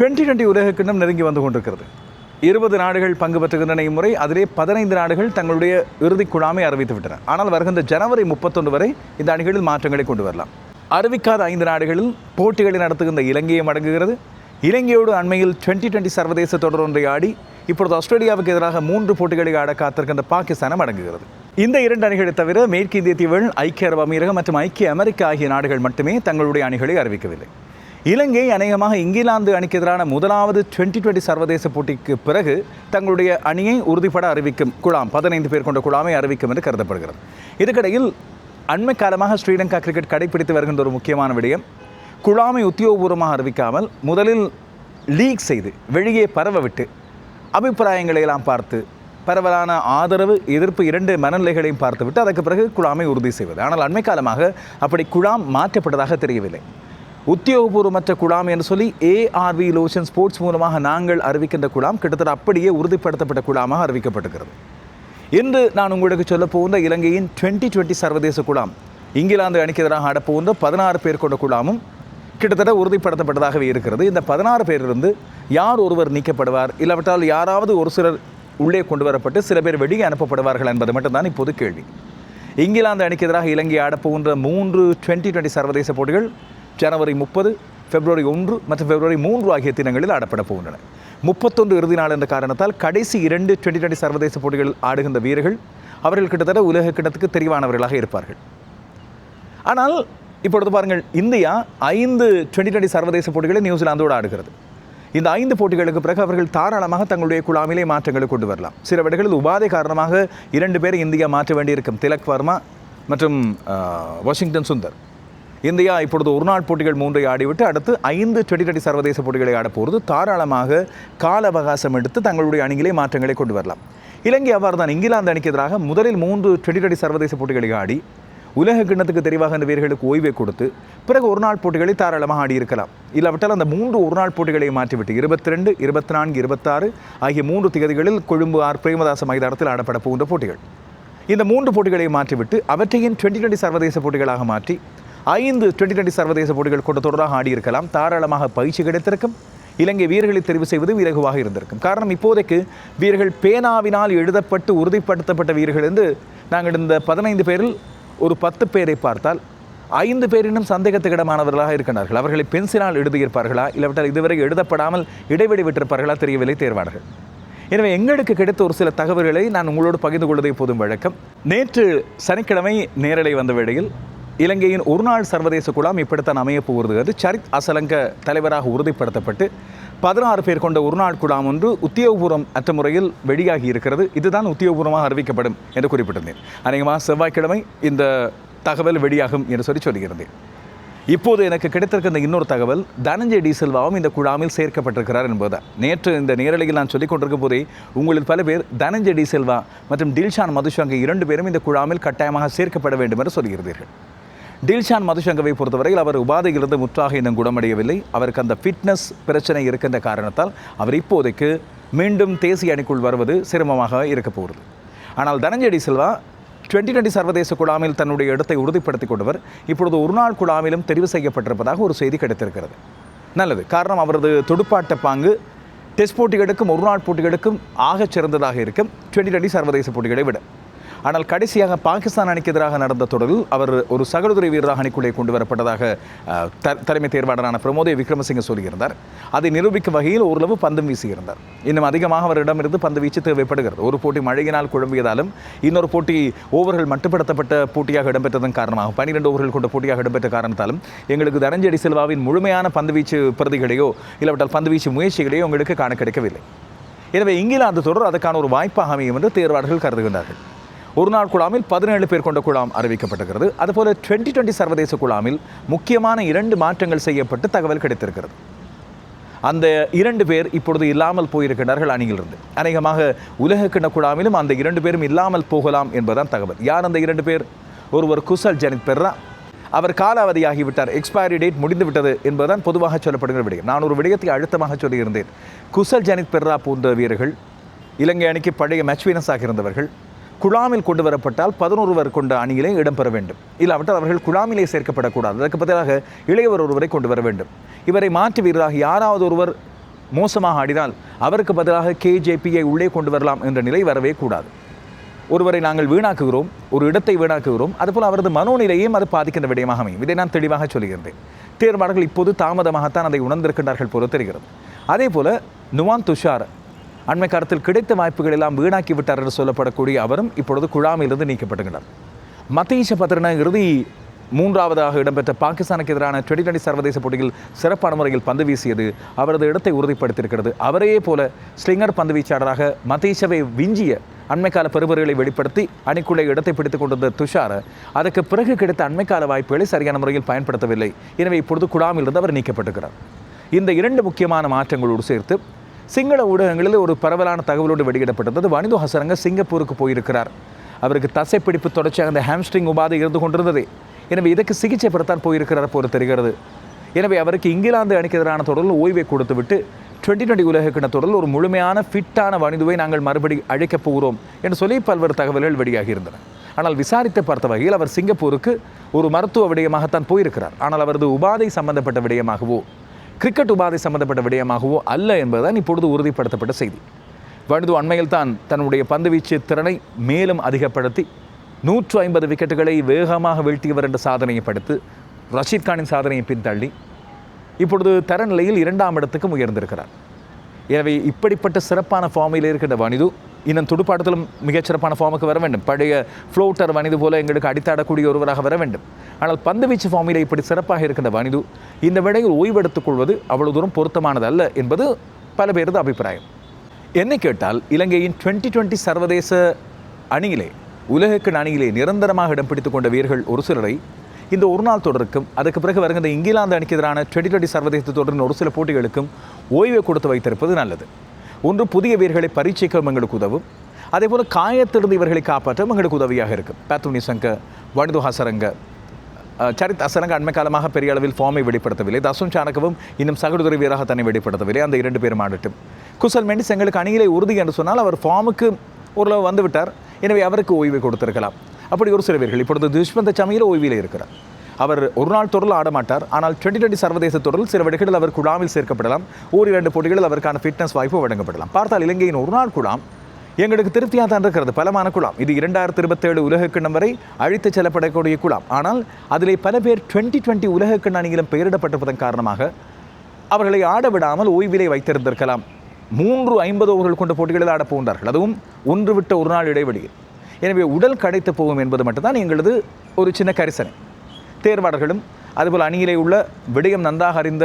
Twenty twenty உலக கிண்ணம் நெருங்கி வந்து கொண்டிருக்கிறது. இருபது நாடுகள் பங்கு பெற்றுகின்றன இம்முறை. அதிலே பதினைந்து நாடுகள் தங்களுடைய இறுதி குழாமை அறிவித்து விட்டன. ஆனால் வருகின்ற ஜனவரி முப்பத்தொன்று வரை இந்த அணிகளில் மாற்றங்களை கொண்டு வரலாம். அறிவிக்காத ஐந்து நாடுகளில் போட்டிகளை நடத்துகின்ற இலங்கையும் அடங்குகிறது இலங்கையோடு அண்மையில் டுவெண்ட்டி டுவெண்ட்டி சர்வதேச தொடர் ஒன்றை ஆடி இப்பொழுது ஆஸ்திரேலியாவுக்கு எதிராக மூன்று போட்டிகளை ஆட காத்திருக்கின்ற பாகிஸ்தானம் அடங்குகிறது இந்த இரண்டு அணிகளை தவிர மேற்கு இந்திய தீவுகள் ஐக்கிய அரபு அமீரகம் மற்றும் ஐக்கிய அமெரிக்கா ஆகிய நாடுகள் மட்டுமே தங்களுடைய அணிகளை அறிவிக்கவில்லை. இலங்கை அநேகமாக இங்கிலாந்து அணிக்கு எதிரான முதலாவது டுவெண்ட்டி டுவெண்ட்டி சர்வதேச போட்டிக்கு பிறகு தங்களுடைய அணியை உறுதிப்பட அறிவிக்கும் குழாம் பதினைந்து பேர் கொண்ட குழாமை அறிவிக்கும் என்று கருதப்படுகிறது. இதுக்கிடையில் அண்மை காலமாக ஸ்ரீலங்கா கிரிக்கெட் கடைபிடித்து வருகின்ற ஒரு முக்கியமான விடயம் குழாமை உத்தியோகபூர்வமாக அறிவிக்காமல் முதலில் லீக் செய்து வெளியே பரவ விட்டு அபிப்பிராயங்களை எல்லாம் பார்த்து பரவலான ஆதரவு எதிர்ப்பு இரண்டு மனநிலைகளையும் பார்த்துவிட்டு அதற்கு பிறகு குழாமை உறுதி செய்வது. ஆனால் அண்மை காலமாக அப்படி குழாம் மாற்றப்பட்டதாக தெரியவில்லை. உத்தியோகபூர்வமற்ற குழாம் என்று சொல்லி ஏஆர்வி லோஷன் ஸ்போர்ட்ஸ் மூலமாக நாங்கள் அறிவிக்கின்ற குழாம் கிட்டத்தட்ட அப்படியே உறுதிப்படுத்தப்பட்ட குழாமாக அறிவிக்கப்பட்டுகிறது இன்று நான் உங்களுக்கு சொல்ல இலங்கையின் டுவெண்ட்டி டுவெண்ட்டி சர்வதேச குழாம் இங்கிலாந்து அணிக்கு எதிராக ஆடப்போகின்ற பதினாறு பேர் கொண்ட குழாமும் கிட்டத்தட்ட உறுதிப்படுத்தப்பட்டதாகவே இருக்கிறது. இந்த பதினாறு பேரிலிருந்து யார் ஒருவர் நீக்கப்படுவார் இல்லாவிட்டால் யாராவது ஒரு சிலர் உள்ளே கொண்டு வரப்பட்டு சில பேர் வெளியே அனுப்பப்படுவார்கள் என்பது மட்டும்தான் இப்போது கேள்வி. இங்கிலாந்து அணிக்கு எதிராக இலங்கை ஆடப்போகின்ற மூன்று டுவெண்ட்டி டுவெண்ட்டி சர்வதேச போட்டிகள் ஜனவரி முப்பது பிப்ரவரி ஒன்று மற்றும் பிப்ரவரி மூன்று ஆகிய தினங்களில் ஆடப்பட போகின்றன. முப்பத்தொன்று இறுதி நாள் என்ற காரணத்தால் கடைசி இரண்டு டுவெண்ட்டி டுவெண்ட்டி சர்வதேச போட்டிகள் ஆடுகின்ற வீரர்கள் அவர்கள் கிட்டத்தட்ட உலக கிட்டத்துக்கு தெரிவானவர்களாக இருப்பார்கள். ஆனால் இப்பொழுது பாருங்கள் இந்தியா ஐந்து டுவெண்ட்டி டுவெண்ட்டி சர்வதேச போட்டிகளை நியூசிலாந்தோடு ஆடுகிறது. இந்த ஐந்து போட்டிகளுக்கு பிறகு அவர்கள் தாராளமாக தங்களுடைய குழாமிலே மாற்றங்களை கொண்டு வரலாம். சில விடைகளில் உபாதை காரணமாக இரண்டு பேரை இந்தியா மாற்ற வேண்டியிருக்கும் திலக் வர்மா மற்றும் வாஷிங்டன் சுந்தர். இந்தியா இப்பொழுது ஒரு நாள் போட்டிகள் மூன்றை ஆடிவிட்டு அடுத்து ஐந்து டுவெண்டி டுவெண்டி சர்வதேச போட்டிகளை ஆடப்போகிறது தாராளமாக கால அவகாசம் எடுத்து தங்களுடைய அணிகளே மாற்றங்களை கொண்டு வரலாம். இலங்கை அவ்வாறு தான். இங்கிலாந்து அணிக்கு எதிராக முதலில் மூன்று டுவெண்டி டுவெண்டி சர்வதேச போட்டிகளை ஆடி உலக கிண்ணத்துக்கு தெரிவாக அந்த வீரர்களுக்கு ஓய்வை கொடுத்து பிறகு ஒரு நாள் போட்டிகளை தாராளமாக ஆடியிருக்கலாம் இல்லாவிட்டால் அந்த மூன்று ஒரு நாள் போட்டிகளை மாற்றிவிட்டு இருபத்தி ரெண்டு இருபத்தி நான்கு இருபத்தாறு ஆகிய மூன்று திகதிகளில் கொழும்பு ஆர். பிரேமதாச மைதானத்தில் ஆடப்பட போகின்ற போட்டிகள். இந்த மூன்று போட்டிகளை மாற்றிவிட்டு அவற்றையும் டுவெண்ட்டி டுவெண்ட்டி சர்வதேச போட்டிகளாக மாற்றி ஐந்து டுவெண்ட்டி டுவெண்ட்டி சர்வதேச போட்டிகள் கொண்ட தொடராக ஆடியிருக்கலாம். தாராளமாக பயிற்சி கிடைத்திருக்கும். இலங்கை வீரர்களை தெரிவு செய்வதும் இலகுவாக இருந்திருக்கும். காரணம் இப்போதைக்கு வீரர்கள் பேனாவினால் எழுதப்பட்டு உறுதிப்படுத்தப்பட்ட வீரர்கள் என்று நாங்கள் இந்த பதினைந்து பேரில் ஒரு பத்து பேரை பார்த்தால் ஐந்து பேரினும் சந்தேகத்துக்கிடமானவர்களாக இருக்கின்றார்கள். அவர்களை பென்சிலால் எழுதியிருப்பார்களா? இல்லாவிட்டால் இதுவரை எழுதப்படாமல் இடைவெளி விட்டிருப்பார்களா? தெரியவில்லை தேர்வாளர்கள் எனவே எங்களுக்கு கிடைத்த ஒரு சில தகவல்களை நான் உங்களோடு பகிர்ந்து கொள்வதை போதும் வழக்கம். நேற்று சனிக்கிழமை நேரலை வந்த வேளையில் இலங்கையின் ஒருநாள் சர்வதேச குழாம் இப்படித்தான் அமையப் போகிறது. வந்து சரித் அசலங்க தலைவராக உறுதிப்படுத்தப்பட்டு பதினாறு பேர் கொண்ட ஒருநாள் குழாம் ஒன்று உத்தியோகபூர்வம் அற்ற முறையில் வெளியாகி இருக்கிறது. இதுதான் உத்தியோகபூர்வமாக அறிவிக்கப்படும் என்று குறிப்பிட்டிருந்தேன். அநேகமாக செவ்வாய்க்கிழமை இந்த தகவல் வெளியாகும் என்று சொல்லி சொல்லியிருந்தேன். இப்போது எனக்கு கிடைத்திருக்கிற இன்னொரு தகவல் தனஞ்சய் டிசெல்வாவும் இந்த குழாமில் சேர்க்கப்பட்டிருக்கிறார் என்பதுதான். நேற்று இந்த நேரலையில் நான் சொல்லிக் கொண்டிருக்கும் போதே உங்களில் பல பேர் தனஞ்சய் டி மற்றும் டில்ஷான் மதுஷங்க இரண்டு பேரும் இந்த குழாமில் கட்டாயமாக சேர்க்கப்பட வேண்டும் என்று சொல்கிறீர்கள் டில்ஷான் மதுசங்கவை பொறுத்தவரையில் அவர் உபாதையிலிருந்து முற்றாக இன்னும் குணமடையவில்லை. அவருக்கு அந்த ஃபிட்னஸ் பிரச்சனை இருக்கின்ற காரணத்தால் அவர் இப்போதைக்கு மீண்டும் தேசிய அணிக்குள் வருவது சிரமமாக இருக்க போகிறது. ஆனால் தனஞ்செடி செல்வா டுவெண்ட்டி டுவெண்ட்டி சர்வதேச குழாமில் தன்னுடைய இடத்தை உறுதிப்படுத்திக் கொண்டவர். இப்பொழுது ஒரு நாள் குழாமிலும் தெரிவு செய்யப்பட்டிருப்பதாக ஒரு செய்தி கிடைத்திருக்கிறது. நல்லது. காரணம் அவரது துடுப்பாட்ட பாங்கு டெஸ்ட் போட்டிகளுக்கும் ஒரு நாள் போட்டிகளுக்கும் ஆகச் சிறந்ததாக இருக்கும். டுவெண்ட்டி டுவெண்ட்டி சர்வதேச போட்டிகளை விட. ஆனால் கடைசியாக பாகிஸ்தான் அணிக்கு எதிராக நடந்த தொடரில் அவர் ஒரு சகோதரி வீரராக அணிக்குள்ளே கொண்டு வரப்பட்டதாக த- தலைமை தேர்வாளரான பிரமோதே விக்ரமசிங்க சொல்லியிருந்தார். அதை நிரூபிக்கும் வகையில் ஓரளவு பந்தும் வீசியிருந்தார். இன்னும் அதிகமாக அவரிடமிருந்து பந்து வீச்சு தேவைப்படுகிறது. ஒரு போட்டி மழையினால் குழம்பியதாலும் இன்னொரு போட்டி ஓவர்கள் மட்டுப்படுத்தப்பட்ட போட்டியாக இடம்பெற்றதன் காரணமாக பன்னிரெண்டு ஓவர்கள் கொண்ட போட்டியாக இடம்பெற்ற காரணத்தாலும் எங்களுக்கு தனஞ்செடி செல்வாவின் முழுமையான பந்து வீச்சு பிரதிகளையோ இல்லாவிட்டால் பந்து வீச்சு முயற்சிகளையோ உங்களுக்கு காண கிடைக்கவில்லை. எனவே இங்கிலாந்து தொடர் அதற்கான ஒரு வாய்ப்பாக அமையும் என்று தேர்வாளர்கள் கருதுகின்றார்கள். ஒரு நாள் குழாமில் பதினேழு பேர் கொண்ட குழாம் அறிவிக்கப்பட்டிருக்கிறது. அதுபோல டுவெண்ட்டி டுவெண்ட்டி சர்வதேச குழாமில் முக்கியமான இரண்டு மாற்றங்கள் செய்யப்பட்டு தகவல் கிடைத்திருக்கிறது. அந்த இரண்டு பேர் இப்பொழுது இல்லாமல் போயிருக்கிறார்கள் அணியிலிருந்து. அநேகமாக உலக கிண்ண குழாமிலும் அந்த இரண்டு பேரும் இல்லாமல் போகலாம் என்பதுதான் தகவல். யார் அந்த இரண்டு பேர்? ஒருவர் குசல் ஜனித் பெர்ரா. அவர் காலாவதியாகிவிட்டார். எக்ஸ்பைரி டேட் முடிந்துவிட்டது என்பதுதான் பொதுவாக சொல்லப்படுகிற விடயம். நான் ஒரு விடயத்தை அழுத்தமாக சொல்லியிருந்தேன். குசல் ஜனித் பெர்ரா போன்ற வீரர்கள் இலங்கை அணிக்கு பழைய மேட்ச் வீனஸாக இருந்தவர்கள் குழாமில் கொண்டு வரப்பட்டால் பதினொருவர் கொண்ட அணியிலே இடம்பெற வேண்டும். இல்லாவிட்டால் அவர்கள் குழாமிலே சேர்க்கப்படக்கூடாது. அதற்கு பதிலாக இளையவர் ஒருவரை கொண்டு வர வேண்டும். இவரை மாற்று வீரராக யாராவது ஒருவர் மோசமாக ஆடினால் அவருக்கு பதிலாக கேஜேபியை உள்ளே கொண்டு வரலாம் என்ற நிலை வரவே கூடாது. ஒருவரை நாங்கள் வீணாக்குகிறோம் ஒரு இடத்தை வீணாக்குகிறோம் அதுபோல் அவரது மனோநிலையையும் அது பாதிக்கின்ற விடயமாக அமையும். இதை நான் தெளிவாக சொல்கிறேன் தேர்வாளர்கள் இப்போது தாமதமாகத்தான் அதை உணர்ந்திருக்கின்றார்கள் போல தெரிகிறது. அதே போல நுவான் துஷார் அண்மை காலத்தில் கிடைத்த வாய்ப்புகள் எல்லாம் வீணாக்கி விட்டார் என்று சொல்லப்படக்கூடிய அவரும் இப்பொழுது குழாமிலிருந்து நீக்கப்பட்டுகிறார் மத்தீஷ பத்திரன இறுதி மூன்றாவதாக இடம்பெற்ற பாகிஸ்தானுக்கு எதிரான டுவெண்டி டுவெண்டி சர்வதேச போட்டியில் சிறப்பான முறையில் பந்து வீசியது அவரது இடத்தை உறுதிப்படுத்தியிருக்கிறது. அவரையே போல ஸ்லிங்கர் பந்து வீச்சாளராக மதீஷவை விஞ்சிய அண்மைக்கால பெறுபர்களை வெளிப்படுத்தி அணிக்குள்ளே இடத்தை பிடித்துக் கொண்டிருந்த துஷார் அதற்கு பிறகு கிடைத்த அண்மைக்கால வாய்ப்புகளை சரியான முறையில் பயன்படுத்தவில்லை. எனவே இப்பொழுது குழாமிலிருந்து அவர் நீக்கப்பட்டிருக்கிறார். இந்த இரண்டு முக்கியமான மாற்றங்களோடு சேர்த்து சிங்கள ஊடகங்களில் ஒரு பரவலான தகவலோடு வெளியிடப்பட்டது வனிது ஹசரங்க சிங்கப்பூருக்கு போயிருக்கிறார். அவருக்கு தசைப்பிடிப்பு தொடர்ச்சியாக அந்த ஹாம்ஸ்ட்ரிங் உபாதை இருந்து கொண்டிருந்தது. எனவே இதற்கு சிகிச்சை பெறத்தான் போயிருக்கிறார் போல தெரிகிறது. எனவே அவருக்கு இங்கிலாந்து அணிக்கு எதிரான தொடரில் ஓய்வை கொடுத்துவிட்டு டுவெண்ட்டி டுவெண்ட்டி உலகக்கிண தொடரில் ஒரு முழுமையான ஃபிட்டான வனிதுவை நாங்கள் மறுபடி அழைக்கப் போகிறோம் என்று சொல்லி பல்வேறு தகவல்கள் வெளியாகி இருந்தன ஆனால் விசாரித்து பார்த்த வகையில் அவர் சிங்கப்பூருக்கு ஒரு மருத்துவ விடயமாகத்தான் போயிருக்கிறார். ஆனால் அவரது உபாதை சம்பந்தப்பட்ட விடயமாகவோ கிரிக்கெட் உபாதை சம்பந்தப்பட்ட விடயமாகவோ அல்ல என்பதுதான் இப்பொழுது உறுதிப்படுத்தப்பட்ட செய்தி. வனிது அண்மையில் தான் தன்னுடைய பந்துவீச்சு திறனை மேலும் அதிகப்படுத்தி நூற்று ஐம்பது விக்கெட்டுகளை வேகமாக வீழ்த்தியவர் என்ற சாதனையை படுத்து ரஷீத் கானின் சாதனையை பின்தள்ளி இப்பொழுது தரநிலையில் இரண்டாம் இடத்துக்கும் உயர்ந்திருக்கிறார். எனவே இப்படிப்பட்ட சிறப்பான ஃபார்மில் இருக்கின்ற வனிது இன்னும் துடுப்பாட்டத்திலும் மிகச்சிறப்பான ஃபார்முக்கு வர வேண்டும். பழைய ஃப்ளோட்டர் வனிது போல எங்களுக்கு அடித்தாடக்கூடிய ஒருவராக வர வேண்டும். ஆனால் பந்துவீச்சு ஃபார்மில் இப்படி சிறப்பாக இருக்கின்ற வனிது இந்த விடையில் ஓய்வெடுத்துக் கொள்வது அவ்வளவு தூரம் பொருத்தமானது அல்ல என்பது பல பேரது அபிப்பிராயம். என்னை கேட்டால் இலங்கையின் டுவெண்ட்டி டுவெண்ட்டி சர்வதேச அணியிலே உலகக்கிண அணியிலே நிரந்தரமாக இடம் பிடித்துக் கொண்ட வீரர்கள் ஒரு சிலரை இந்த ஒரு நாள் தொடருக்கும் அதுக்கு பிறகு வருகின்ற இங்கிலாந்து அணிக்கு எதிரான டுவெண்ட்டி டுவெண்ட்டி சர்வதேச தொடரின் ஒரு சில போட்டிகளுக்கும் ஓய்வை கொடுத்து வைத்திருப்பது நல்லது. ஒன்று புதிய வீரர்களை பரீட்சைக்கும் எங்களுக்கு உதவும். அதே போல் காயத்திலிருந்து இவர்களை காப்பாற்றவும் எங்களுக்கு உதவியாக இருக்கும். பேத்துனி சங்க வனிது ஹசரங்க சரித் அசரங்க அண்மை காலமாக பெரிய அளவில் ஃபார்மை வெளிப்படுத்தவில்லை. தசும் சாணக்கவும் இன்னும் சகடுதுறை வீராக தன்னை வெளிப்படுத்தவில்லை. அந்த இரண்டு பேரும் ஆடட்டும். குசல் மெண்டிஸ் எங்களுக்கு அணியிலே உறுதி என்று சொன்னால் அவர் ஃபார்முக்கு ஓரளவு வந்துவிட்டார். எனவே அவருக்கு ஓய்வு கொடுத்திருக்கலாம். அப்படி ஒரு சில வீரர்கள் இப்பொழுது துஷ்மந்த சமையல் ஓய்வில் இருக்கிறார். அவர் ஒரு நாள் தொடரில் ஆடமாட்டார் ஆனால் டுவெண்ட்டி டுவெண்ட்டி சர்வதேச தொடரில் சில விடைகளில் அவர் குழாமில் சேர்க்கப்படலாம். ஓரிரண்டு போட்டிகளில் அவருக்கான ஃபிட்னஸ் வாய்ப்பு வழங்கப்படலாம். பார்த்தால் இலங்கையின் ஒரு நாள் குழாம் எங்களுக்கு திருப்தியாக தான் இருக்கிறது. பலமான குழாம். இது இரண்டாயிரத்தி இருபத்தேழு உலகக்கிண்ணம் வரை அழித்துச் செல்லப்படக்கூடிய குழாம். ஆனால் அதிலே பல பேர் டுவெண்ட்டி டுவெண்ட்டி உலகக்கிண்ண அணியிலும் பெயரிடப்பட்டிருப்பதன் காரணமாக அவர்களை ஆட விடாமல் ஓய்விலே வைத்திருந்திருக்கலாம். மூன்று ஐம்பது ஓவர்கள் கொண்ட போட்டிகளில் ஆடப் போகின்றார்கள். அதுவும் ஒன்று விட்ட ஒரு நாள் இடைவெளியில். எனவே உடல் கடைத்து போகும் என்பது மட்டும்தான் எங்களது ஒரு சின்ன கரிசனை. தேர்வாளர்களும் அதுபோல் அணியிலே உள்ள விடயம் நன்றாக அறிந்த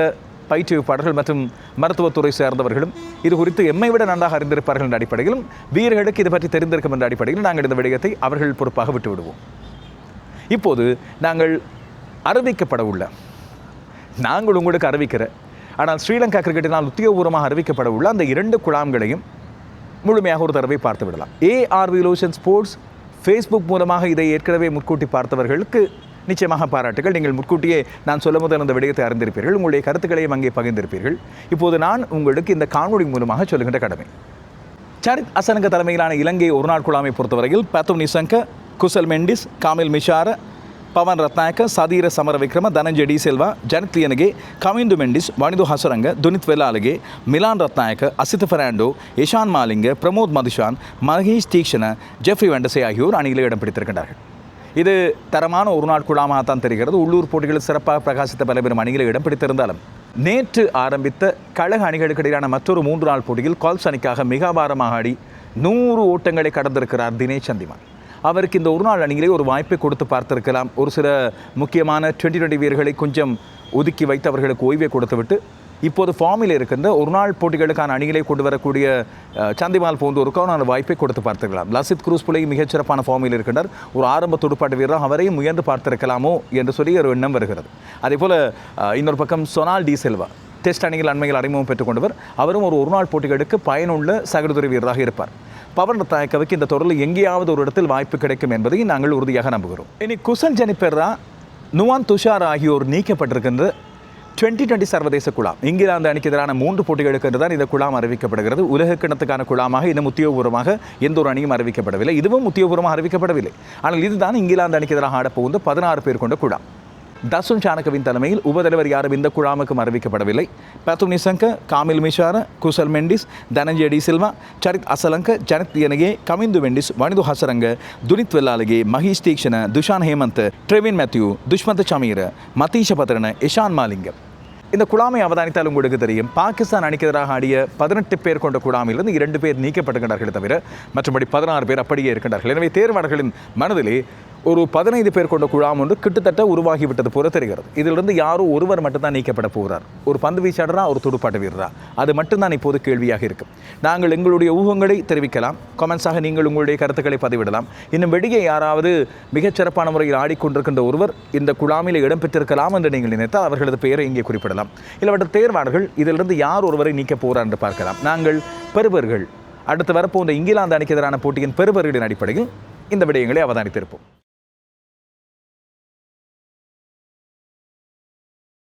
பயிற்றுவிப்பாளர்கள் மற்றும் மருத்துவத்துறை சேர்ந்தவர்களும் இது குறித்து எம்மை விட நன்றாக அறிந்திருப்பார்கள் என்ற அடிப்படையிலும் வீரர்களுக்கு இது பற்றி தெரிந்திருக்கும் என்ற அடிப்படையில் நாங்கள் இந்த விடயத்தை அவர்கள் பொறுப்பாக விட்டுவிடுவோம். இப்போது நாங்கள் அறிவிக்கப்பட உள்ள நாங்கள் உங்களுக்கு அறிவிக்கிற ஆனால் ஸ்ரீலங்கா கிரிக்கெட்டினால் உத்தியோகபூர்வமாக அறிவிக்கப்பட உள்ள அந்த இரண்டு குழாம்களையும் முழுமையாக ஒரு தடவை பார்த்து விடலாம் ஏஆர்வி லோஷன் ஸ்போர்ட்ஸ் ஃபேஸ்புக் மூலமாக இதை ஏற்கனவே முன்கூட்டி பார்த்தவர்களுக்கு நிச்சயமாக பாராட்டுகள். நீங்கள் முன்கூட்டியே நான் சொல்ல முதல் அந்த விடயத்தை அறிந்திருப்பீர்கள். உங்களுடைய கருத்துக்களையும் அங்கே பகிர்ந்திருப்பீர்கள். இப்போது நான் உங்களுக்கு இந்த காணொலி மூலமாக சொல்கின்ற கடமை. சரித் அசனங்க தலைமையிலான இலங்கை ஒருநாள் குழாமை பொறுத்தவரையில் பத்தும் நிசங்க குசல் மெண்டிஸ் காமில் மிஷார பவன் ரத்னாயக்க சதீர சமர விக்ரம ಧನಂಜಯ ಡಿ ಸಿಲ್ವಾ ಜನಿತ್ ಲಿಯನಗೆ ಕವಿಂದು ಮೆಂಡಿಸ್ ವಣಿದು ಹಸರಂಗ ದುನಿತ್ ವೆಲಾಲಗೆ ಮಿಲಾನ್ ರತ್ನಾಯಕ ಅಸಿತ್ இஷான் மாலிங்க பிரமோத் மதுஷான் மகேஷ் தீக்ஷண ஜெஃப்ரி வெண்டசே ஆகியோர் அணியில் இடம் பிடித்திருக்கின்றார்கள். இது தரமான ஒரு நாள் குழாமாக தான் தெரிகிறது. உள்ளூர் போட்டிகளில் சிறப்பாக பிரகாசித்த பல பேரும் இடம் பிடித்திருந்தாலும் நேற்று ஆரம்பித்த கழக அணிகளுக்கு இடையிலான மற்றொரு மூன்று நாள் போட்டியில் கால்ஸ் அணிக்காக மிக அபாரமாக ஆடி நூறு ஓட்டங்களை கடந்திருக்கிறார் தினேஷ் சந்திமான். அவருக்கு இந்த ஒரு நாள் அணியிலே ஒரு வாய்ப்பை கொடுத்து பார்த்திருக்கலாம். ஒரு சில முக்கியமான டுவெண்ட்டி டுவெண்ட்டி வீரர்களை கொஞ்சம் ஒதுக்கி வைத்து அவர்களுக்கு ஓய்வை கொடுத்துவிட்டு இப்போது ஃபார்மில் இருக்கின்ற ஒரு நாள் போட்டிகளுக்கான அணிகளை கொண்டு வரக்கூடிய சந்திமால் போன்றோருக்கான அந்த வாய்ப்பை கொடுத்து பார்த்திருக்கலாம் லசித் குரூஸ் பிள்ளை மிகச்சிறப்பான ஃபார்மில் இருக்கின்றார். ஒரு ஆரம்ப துடுப்பாட்டு வீரர் அவரையும் முயன்று பார்த்திருக்கலாமோ என்று சொல்லி ஒரு எண்ணம் வருகிறது. அதே போல் இன்னொரு பக்கம் சொனால் டி செல்வா. டெஸ்ட் அணிகள் அண்மையில் அறிமுகம் பெற்றுக் கொண்டவர் அவரும் ஒரு ஒருநாள் போட்டிகளுக்கு பயனுள்ள சகடுதுறை வீரராக இருப்பார். பவன் தாயக்கவுக்கு இந்த தொடரில் எங்கேயாவது ஒரு இடத்தில் வாய்ப்பு கிடைக்கும் என்பதை நாங்கள் உறுதியாக நம்புகிறோம். இனி குசல் ஜெனிபெர்ரா நுவான் துஷார் ஆகியோர் நீக்கப்பட்டிருக்கின்ற டுவெண்ட்டி டுவெண்ட்டி சர்வதேச குழாம். இங்கிலாந்து அணிக்கு எதிரான மூன்று போட்டிகளுக்கு என்று தான் இந்த குழாம் அறிவிக்கப்படுகிறது. உலக கிணத்துக்கான குழாமாக இந்த உத்தியோகபூர்வமாக எந்த ஒரு அணியும் அறிவிக்கப்படவில்லை. இதுவும் உத்தியோகபூர்வமாக அறிவிக்கப்படவில்லை. ஆனால் இதுதான் இங்கிலாந்து அணிக்கு எதிராக ஆடப்போகுந்த பதினாறு பேர் கொண்ட குழாம். தசுன் சாணக்கவின் தலைமையில் உபதலைவர் யாரும் இந்த குழாமுக்கும் அறிவிக்கப்படவில்லை. பத்து நிசங்க காமில் மிஷார குசல் மெண்டிஸ் தனஞ்சய டி சில்வா சரித் அசலங்க ஜனத் தியனகே கமிந்து மெண்டிஸ் வனிது ஹசரங்க துனித் வெல்லாலகே மகேஷ் தீக்ஷண துஷான் ஹேமந்த் ட்ரெவின் மேத்யூ துஷ்மந்த் சமீர மதீஷ பத்ரன இஷான் மாலிங்கம் இந்த குழாமை அவதானித்தால் உங்களுக்கு தெரியும். பாகிஸ்தான் அணிக்கு எதிராக ஆடிய பதினெட்டு பேர் கொண்ட குழாமிலிருந்து இரண்டு பேர் நீக்கப்பட்டிருக்கிறார்களே தவிர மற்றபடி பதினாறு பேர் அப்படியே இருக்கின்றார்கள். எனவே தேர்வாளர்களின் மனதிலே ஒரு பதினைந்து பேர் கொண்ட குழாம் ஒன்று கிட்டத்தட்ட உருவாகிவிட்டது போல தெரிகிறது. இதிலிருந்து யாரும் ஒருவர் மட்டும்தான் நீக்கப்பட போகிறார். ஒரு பந்து வீச்சாளரா ஒரு துடுப்பாட்ட வீரரா? அது மட்டும்தான் இப்போது கேள்வியாக இருக்கும். நாங்கள் எங்களுடைய ஊகங்களை தெரிவிக்கலாம். கமெண்ட்ஸாக நீங்கள் உங்களுடைய கருத்துக்களை பதிவிடலாம். இன்னும் வெளியே யாராவது மிகச் சிறப்பான முறையில் ஆடிக்கொண்டிருக்கின்ற ஒருவர் இந்த குழாமில் இடம்பெற்றிருக்கலாம் என்று நீங்கள் நினைத்தால் அவர்களது பெயரை இங்கே குறிப்பிடலாம். இல்லவற்ற தேர்வாளர்கள் இதிலிருந்து யார் ஒருவரை நீக்கப் போகிறார் என்று பார்க்கலாம். நாங்கள் பெறுவர்கள் அடுத்து வரப்போன்ற இங்கிலாந்து அணிக்கு எதிரான போட்டியின் பெறுவர்களின் அடிப்படையில் இந்த விடயங்களை அவதானித்திருப்போம்.